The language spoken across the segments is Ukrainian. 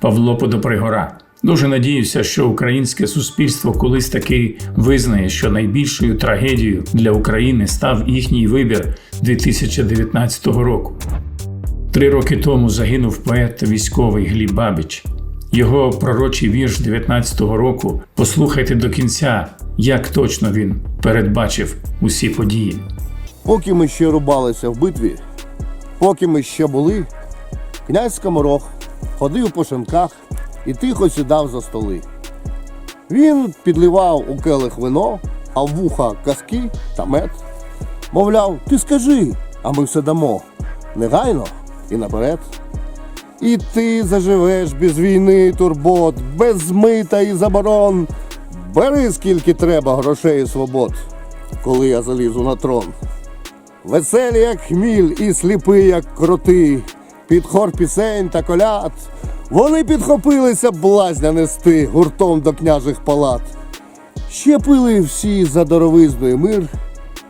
Павло Подопригора. Дуже надіюся, що українське суспільство колись таки визнає, що найбільшою трагедією для України став їхній вибір 2019 року. Три роки тому загинув поет військовий Гліб Бабіч. Його пророчий вірш 19-го року послухайте до кінця, як точно він передбачив усі події. Поки ми ще рубалися в битві, поки ми ще були, князь Скоморох ходив по шинках і тихо сідав за столи. Він підливав у келих вино, а в вуха казки та мед. Мовляв, ти скажи, а ми все дамо. Негайно і наперед. І ти заживеш без війни турбот, без мита і заборон. Бери скільки треба грошей і свобод, коли я залізу на трон. Веселі, як хміль, і сліпий, як кроти, під хор пісень та коляд. Вони підхопилися блазня нести гуртом до княжих палат. Ще пили всі за дороговизною мир,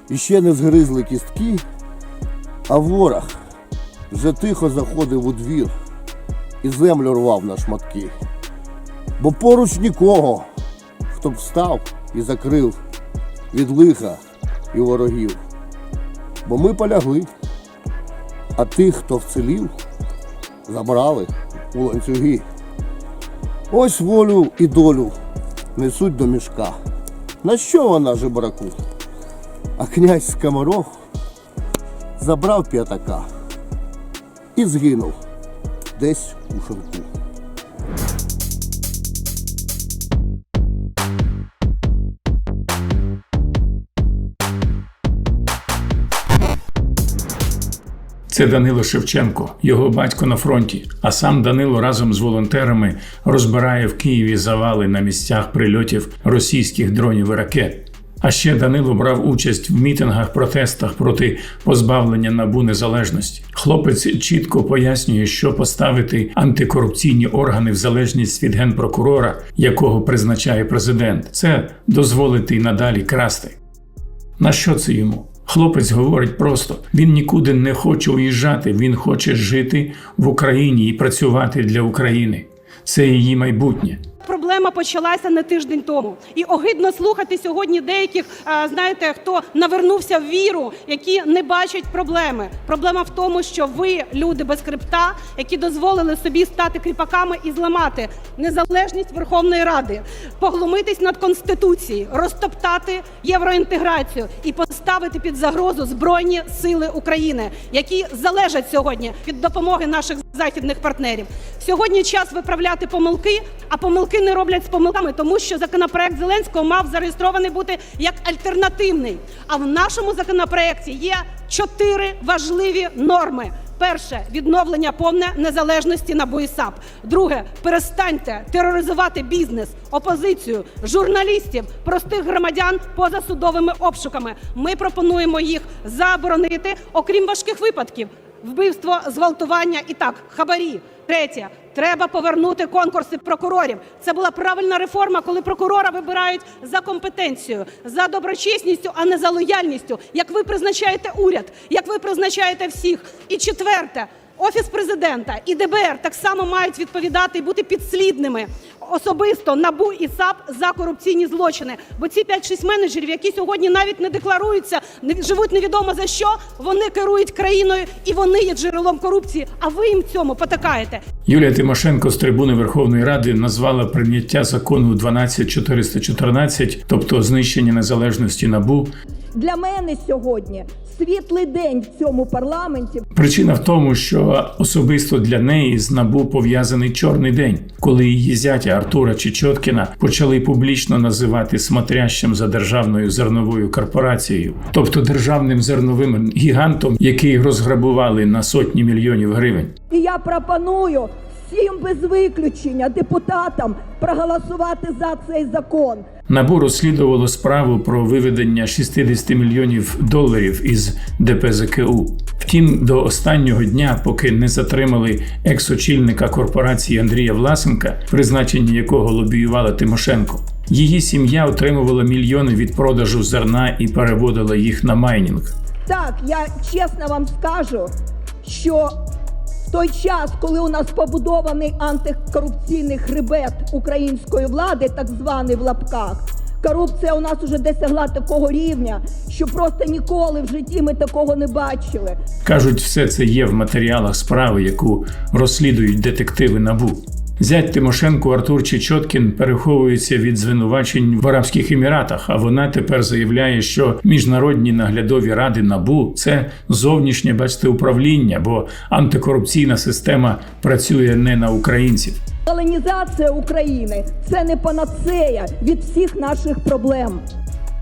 і ще не згризли кістки, а ворог вже тихо заходив у двір і землю рвав на шматки. Бо поруч нікого, хто б встав і закрив від лиха і ворогів бо ми полягли. А тих, хто вцелів, забрали у ланцюги. Ось волю і долю несуть до мішка. На що вона жебраку? А князь Скоморох забрав п'ятака і згинув десь у шинку. Це Данило Шевченко, його батько на фронті. А сам Данило разом з волонтерами розбирає в Києві завали на місцях прильотів російських дронів і ракет. А ще Данило брав участь в мітингах, протестах проти позбавлення набу незалежності. Хлопець чітко пояснює, що поставити антикорупційні органи в залежність від генпрокурора, якого призначає президент, це дозволити й надалі красти. На що це йому? Хлопець говорить просто: він нікуди не хоче уїжджати, він хоче жити в Україні і працювати для України. Це її майбутнє. Проблема почалася не тиждень тому, і огидно слухати сьогодні деяких, знаєте, хто навернувся в віру, які не бачать проблеми. Проблема в тому, що ви, люди без хребта, які дозволили собі стати кріпаками і зламати незалежність Верховної Ради, поглумитись над конституцією, розтоптати євроінтеграцію і поставити під загрозу збройні сили України, які залежать сьогодні від допомоги наших західних партнерів. Сьогодні час виправляти помилки, а помилки не роблять з помилками, тому що законопроект Зеленського мав зареєстрований бути як альтернативний. А в нашому законопроекті є чотири важливі норми. Перше відновлення повне незалежності НАБУ і САП. Друге, перестаньте тероризувати бізнес, опозицію, журналістів, простих громадян поза судовими обшуками. Ми пропонуємо їх заборонити, окрім важких випадків вбивство, зґвалтування і так, хабарі. Третє, треба повернути конкурси прокурорів. Це була правильна реформа, коли прокурора вибирають за компетенцією, за доброчесністю, а не за лояльністю. Як ви призначаєте уряд, як ви призначаєте всіх. І четверте. Офіс президента і ДБР так само мають відповідати і бути підслідними особисто НАБУ і САП за корупційні злочини. Бо ці 5-6 менеджерів, які сьогодні навіть не декларуються, не живуть невідомо за що, вони керують країною і вони є джерелом корупції. А ви їм цьому потакаєте. Юлія Тимошенко з трибуни Верховної Ради назвала прийняття закону 12414, тобто знищення незалежності набу. Для мене сьогодні світлий день в цьому парламенті. Причина в тому, що особисто для неї з набу пов'язаний чорний день, коли її зятя Артура Чечоткіна почали публічно називати смотрящим за державною зерновою корпорацією, тобто державним зерновим гігантом, який розграбували на сотні мільйонів гривень. І я пропоную всім без виключення депутатам проголосувати за цей закон. Набу розслідувало справу про виведення 60 мільйонів доларів із ДПЗКУ. Втім, до останнього дня, поки не затримали екс-очільника корпорації Андрія Власенка, призначення якого лобіювала Тимошенко. Її сім'я отримувала мільйони від продажу зерна і переводила їх на майнінг. Так, я чесно вам скажу, що той час, коли у нас побудований антикорупційний хребет української влади, так званий в лапках, корупція у нас уже досягла такого рівня, що просто ніколи в житті ми такого не бачили. Кажуть, все це є в матеріалах справи, яку розслідують детективи НАБУ. Зять Тимошенко Артур Чечоткін переховується від звинувачень в Арабських Еміратах, а вона тепер заявляє, що міжнародні наглядові ради НАБУ це зовнішнє бачите управління, бо антикорупційна система працює не на українців. Колонізація України це не панацея від всіх наших проблем.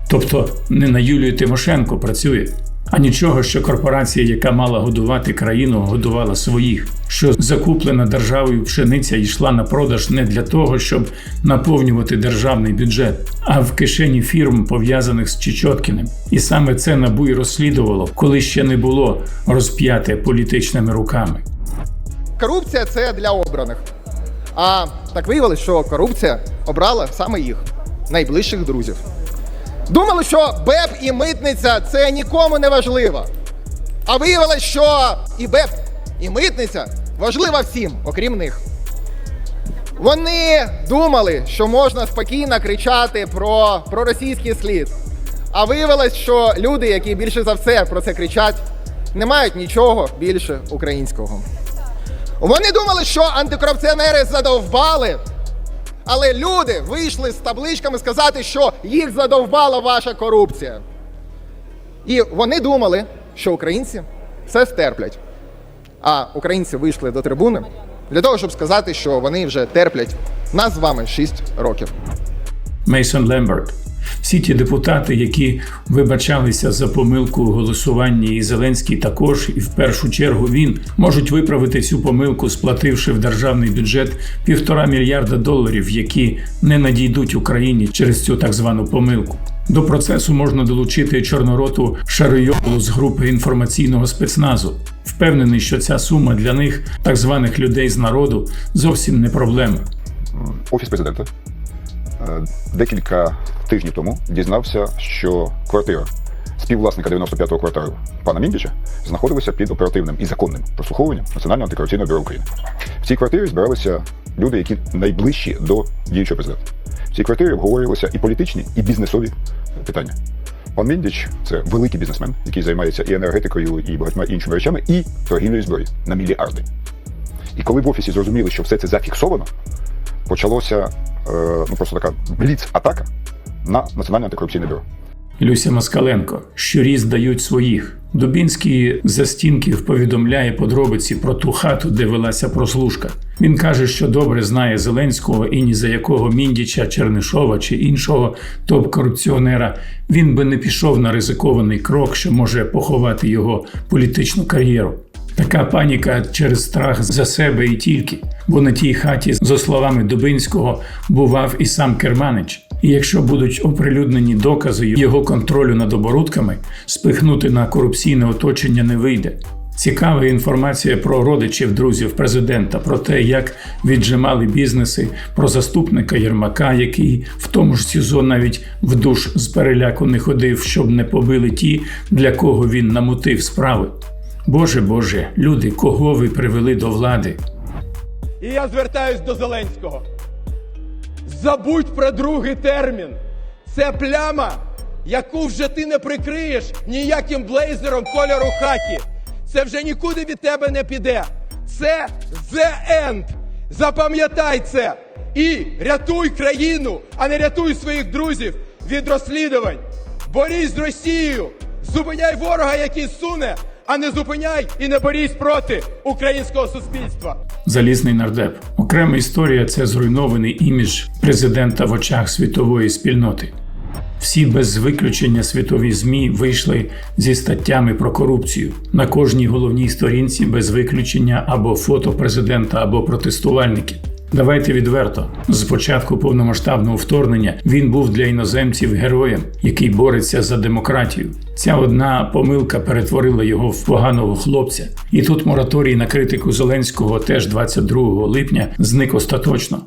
Тобто не на Юлію Тимошенко працює. А нічого, що корпорація, яка мала годувати країну, годувала своїх, що закуплена державою пшениця йшла на продаж не для того, щоб наповнювати державний бюджет, а в кишені фірм, пов'язаних з Чечоткіним. І саме це набу й розслідувало, коли ще не було розп'яте політичними руками. Корупція це для обраних. А так виявилось, що корупція обрала саме їх, найближчих друзів. Думали, що БЕП і митниця це нікому не важливо. А виявилось, що і БЕП, і митниця важлива всім, окрім них. Вони думали, що можна спокійно кричати про, російський слід. А виявилось, що люди, які більше за все про це кричать, не мають нічого більше українського. Вони думали, що антикорупціонери задовбали, але люди вийшли з табличками сказати, що їх задовбала ваша корупція. І вони думали, що українці все стерплять. А українці вийшли до трибуни для того, щоб сказати, що вони вже терплять нас з вами 6 років. Мейсон Лемберт. Всі ті депутати, які вибачалися за помилку у голосуванні, і Зеленський також, і в першу чергу він можуть виправити цю помилку, сплативши в державний бюджет півтора мільярда доларів, які не надійдуть Україні через цю так звану помилку. До процесу можна долучити чорнороту Шарийолу з групи інформаційного спецназу. Впевнений, що ця сума для них, так званих людей з народу, зовсім не проблема. Офіс президента е, декілька тижнів тому дізнався, що квартира співвласника 95-го кварталу пана Міндіча знаходилася під оперативним і законним прослуховуванням Національного антикорупційного бюро України. В цій квартирі збиралися люди, які найближчі до діючого президента. В цій квартирі обговорювалися і політичні, і бізнесові питання. Пан Міндіч це великий бізнесмен, який займається і енергетикою, і багатьма іншими речами, і торгівлею зброї на мільярди. І коли в офісі зрозуміли, що все це зафіксовано, почалося е, ну просто така бліц-атака на Національне антикорупційне бюро. Люся Москаленко. Щурі здають своїх. Дубінський за стінків повідомляє подробиці про ту хату, де велася прослушка. Він каже, що добре знає Зеленського і ні за якого Міндіча, Чернишова чи іншого топ-корупціонера він би не пішов на ризикований крок, що може поховати його політичну кар'єру. Така паніка через страх за себе і тільки, бо на тій хаті, за словами Дубинського, бував і сам Керманич. І якщо будуть оприлюднені докази його контролю над оборудками, спихнути на корупційне оточення не вийде. Цікава інформація про родичів друзів президента, про те, як віджимали бізнеси, про заступника Єрмака, який в тому ж СІЗО навіть в душ з переляку не ходив, щоб не побили ті, для кого він намутив справи. Боже Боже, люди, кого ви привели до влади? І я звертаюсь до Зеленського. Забудь про другий термін. Це пляма, яку вже ти не прикриєш ніяким блейзером кольору хакі. Це вже нікуди від тебе не піде. Це the end. Запам'ятай це. І рятуй країну, а не рятуй своїх друзів від розслідувань. Борись з Росією. Зупиняй ворога, який суне, а не зупиняй і не борись проти українського суспільства. Залізний нардеп. Окрема історія це зруйнований імідж президента в очах світової спільноти. Всі без виключення світові ЗМІ вийшли зі статтями про корупцію. На кожній головній сторінці без виключення або фото президента, або протестувальники. Давайте відверто. З початку повномасштабного вторгнення він був для іноземців героєм, який бореться за демократію. Ця одна помилка перетворила його в поганого хлопця. І тут мораторій на критику Зеленського теж 22 липня зник остаточно.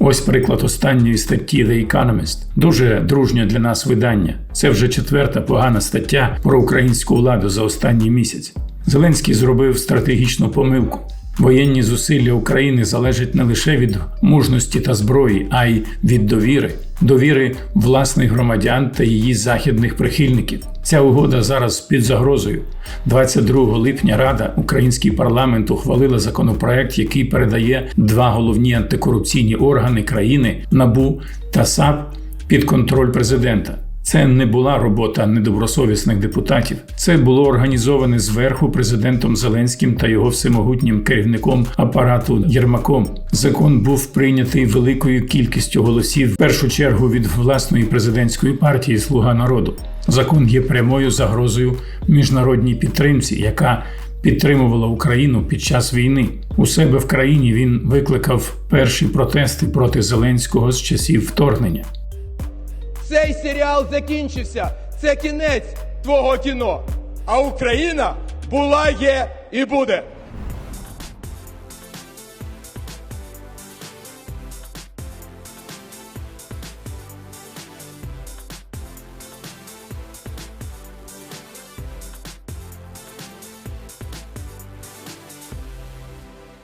Ось приклад останньої статті The Economist. Дуже дружнє для нас видання. Це вже четверта погана стаття про українську владу за останній місяць. Зеленський зробив стратегічну помилку. Воєнні зусилля України залежать не лише від мужності та зброї, а й від довіри, довіри власних громадян та її західних прихильників. Ця угода зараз під загрозою. 22 липня Рада, український парламент ухвалила законопроект, який передає два головні антикорупційні органи країни НАБУ та САП під контроль президента. Це не була робота недобросовісних депутатів. Це було організоване зверху президентом Зеленським та його всемогутнім керівником апарату Єрмаком. Закон був прийнятий великою кількістю голосів, в першу чергу від власної президентської партії Слуга народу. Закон є прямою загрозою міжнародній підтримці, яка підтримувала Україну під час війни. У себе в країні він викликав перші протести проти Зеленського з часів вторгнення. Цей серіал закінчився. Це кінець твого кіно. А Україна була, є і буде.